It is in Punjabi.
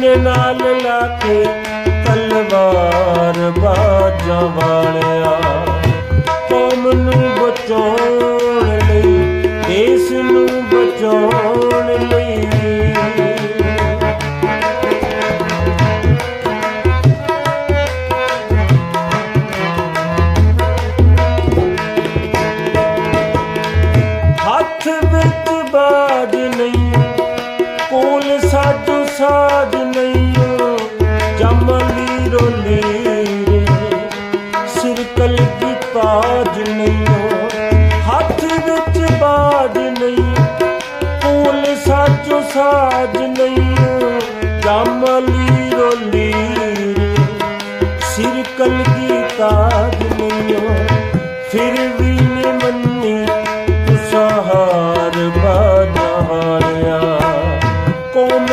ਸੀਨੇ ਨਾਲ ਲਾ ਕੇ ਤਲਵਾਰ ਬਾਜਾਂ ਵਾਲਿਆ। ਕੌਮ ਨੂੰ ਬਚਾਉਣ ਲਈ, ਦੇਸ਼ ਨੂੰ ਬਚਾਉਣ ਲਈ। ਹੱਥ ਵਿੱਚ ਬਾਜ ਨਹੀਂ, ਕੋਲ ਸਾਜੋ ਅਮਲੀ ਰੋਲੇ ਰੇ ਸਿਰ ਕਲਗੀ ਤਾਜ ਨਹੀਂ ਹੱਥ ਵਿੱਚ ਬਾਜ ਨਹੀਂ, ਫੂਲ ਸਾਚੋ ਸਾਜ ਨਹੀਂ ਕਮਲੀ ਰੋਲੀ ਸਿਰ ਕਲਗੀ ਤਾਜ ਨਹੀਂ ਫਿਰ ਵੀ ਨੇ ਮੰਨੀ ਤੁਸਾਂ ਹਾਰ ਬਾਜਾ ਹਾਰਿਆ। ਕੌਮ